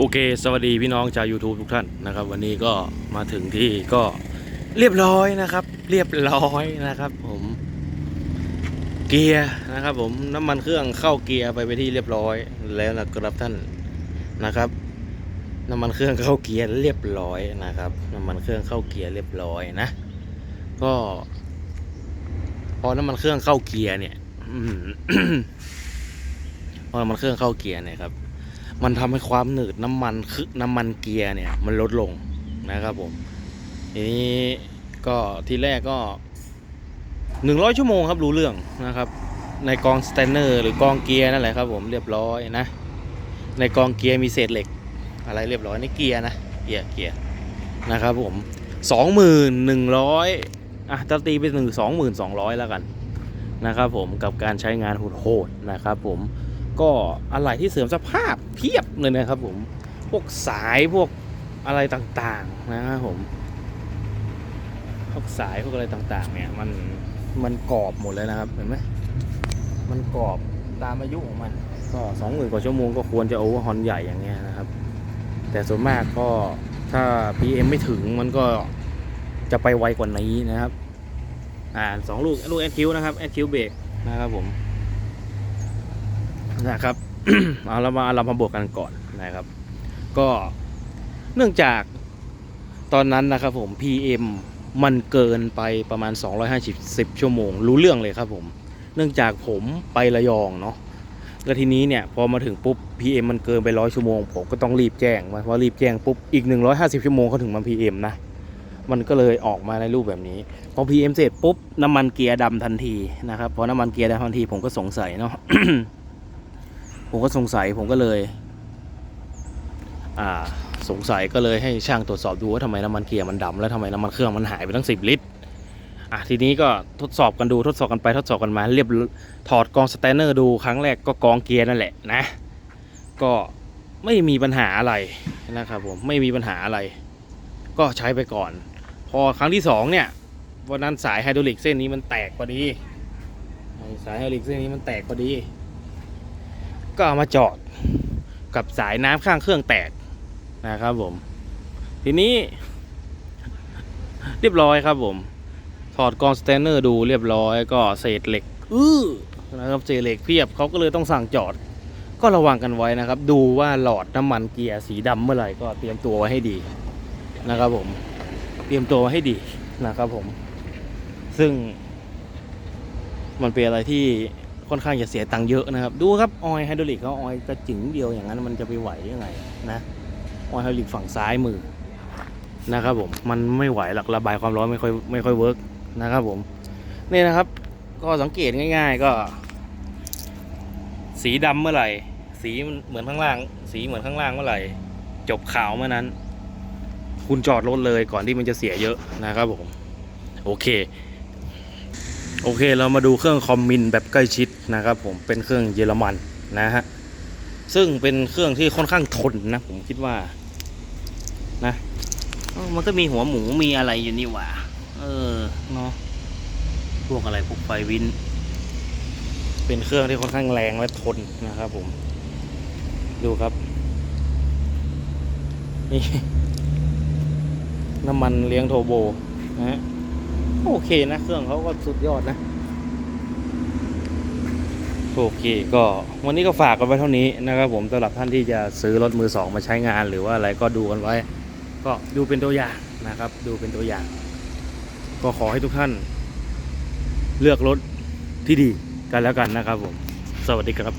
โอเค สวัสดีพี่น้องชาว YouTube ทุกท่านนะครับ วันนี้ก็มาถึงที่ก็เรียบร้อยนะครับ เรียบร้อยนะครับ ผมเกียร์นะครับ ผมน้ำมันเครื่องเข้าเกียร์ไปไปที่เรียบร้อย แล้วนะครับท่านนะครับ น้ำมันเครื่องเข้าเกียร์เรียบร้อยนะครับ น้ำมันเครื่องเข้าเกียร์เรียบร้อยนะ ก็ พอน้ำมันเครื่องเข้าเกียร์เนี่ยอพอน้ำมันเครื่องเข้าเกียร์เนี่ยครับ มันทำให้ความหนืดน้ำมันคือน้ำมันเกียร์เนี่ยมันลดลงนะครับผมทีนี้ก็ทีแรกก็หนึ่งร้อยชั่วโมงครับรู้เรื่องนะครับ ในกองสแตนเนอร์หรือกองเกียร์นั่นแหละครับผมเรียบร้อยนะ ในกองเกียร์มีเศษเหล็ก อะไรเรียบร้อยในเกียร์นะเกียร์เกียร์นะครับผมสองหมื่นหนึ่งร้อยอะจะตีไปหนึ่งสองหมื่นสองร้อยแล้วกันนะครับผมกับการใช้งานโหดๆนะครับผม ก็อะไรที่เสริมสภาพเพียบเลยนะครับผมพวกสายพวกอะไรต่างๆนะครับผมพวกสายพวกอะไรต่างๆ เนี่ยมันมันกรอบหมดเลยนะครับเห็นไหมมันกรอบตามอายุของมัน ก็สองหมื่นกว่าชั่วโมงก็ควรจะโอเวอร์ฮอนใหญ่อย่างเงี้ยนะครับ แต่ส่วนมากก็ถ้า PM ไม่ถึงมันก็จะไปไวกว่านี้นะครับ อ่าสองลูกลูกแอดคิวนะครับแอดคิวเบรกนะครับผม นะครับเอาเรามาเรามาบวกกันก่อนนะครับ ก็เนื่องจากตอนนั้นนะครับผม PM มันเกินไปประมาณ 250 ชั่วโมง รู้เรื่องเลยครับผม เนื่องจากผมไประยองเนาะแล้วทีนี้เนี่ยพอมาถึงปุ๊บ PM มันเกินไปร้อยชั่วโมง ผมก็ต้องรีบแจ้งมาพอรีบแจ้งปุ๊บอีก 150 ชั่วโมงเขาถึงมา PM นะ มันก็เลยออกมาในรูปแบบนี้ พอ PM เสร็จปุ๊บน้ำมันเกียร์ดำทันทีนะครับพอน้ำมันเกียร์ดำทันทีผมก็สงสัยเนาะ ผมก็สงสัยผมก็เลยอ่าสงสัยก็เลยให้ช่างตรวจสอบดูว่าทำไมน้ำมันเกียร์มันดำแล้วทำไมน้ำมันเครื่องมันหายไปตั้ง 10 ลิตรอะทีนี้ก็ทดสอบกันดูทดสอบกันไปทดสอบกันมา เรียบถอดกองสแตนเนอร์ดูครั้งแรกก็กองเกียร์นั่นแหละนะ ก็ไม่มีปัญหาอะไรนะครับผมไม่มีปัญหาอะไร ก็ใช้ไปก่อน พอครั้งที่สองเนี่ยวันนั้นสายไฮดรอลิกเส้นนี้มันแตกพอดีสายไฮดรอลิกเส้นนี้มันแตกพอดี ก็เอามาจอดกับสายน้ำข้างเครื่องแตกนะครับผม ทีนี้ เรียบร้อยครับผม ถอดกองสแตนเนอร์ดูเรียบร้อยก็เศษเหล็กอื้อนะครับเศษเหล็กเพียบเขาก็เลยต้องสั่งจอด ก็ระวังกันไว้นะครับ ดูว่าหลอดน้ำมันเกียร์สีดำเมื่อไหร่ก็เตรียมตัวไว้ให้ดีนะครับผม เตรียมตัวไว้ให้ดีนะครับผม ซึ่งมันเป็นอะไรที่ ค่อนข้างจะเสียตังค์เยอะนะครับ ดูครับออยไฮดรอลิกเขาออยกระจิ๋งเดียวอย่างนั้นมันจะไปไหวยังไงนะออยไฮดรอลิกฝั่งซ้ายมือนะครับผมมันไม่ไหวหรอกระบายความร้อนไม่ค่อยไม่ค่อยเวิร์กนะครับผมนี่นะครับ ก็สังเกตง่าย ๆ ก็ สีดำเมื่อไหร่ สีเหมือนข้างล่าง สีเหมือนข้างล่างเมื่อไหร่ จบขาวเมื่อนั้น คุณจอดรถเลยก่อนที่มันจะเสียเยอะนะครับผม โอเค โอเคเรามาดูเครื่องคอมมินแบบใกล้ชิดนะครับผมเป็นเครื่องเยอรมันนะฮะซึ่งเป็นเครื่องที่ค่อนข้างทนนะผมคิดว่านะเอ้ามันก็มีหัวหมูมีอะไรอยู่นี่หว่า เออเนาะพวกอะไรพวกไฟวิน เป็นเครื่องที่ค่อนข้างแรงและทนนะครับผม ดูครับ นี่ น้ำมันเลี้ยงโทโบนะฮะ โอเคนะ เครื่องเขาก็สุดยอดนะ โอเคก็วันนี้ก็ฝากกันไว้เท่านี้นะครับผมสำหรับท่านที่จะซื้อรถมือสองมาใช้งาน หรือว่าอะไรก็ดูกันไว้ ก็ดูเป็นตัวอย่างนะครับ ดูเป็นตัวอย่าง ก็ขอให้ทุกท่าน เลือกรถที่ดีกันแล้วกันนะครับผม สวัสดีครับ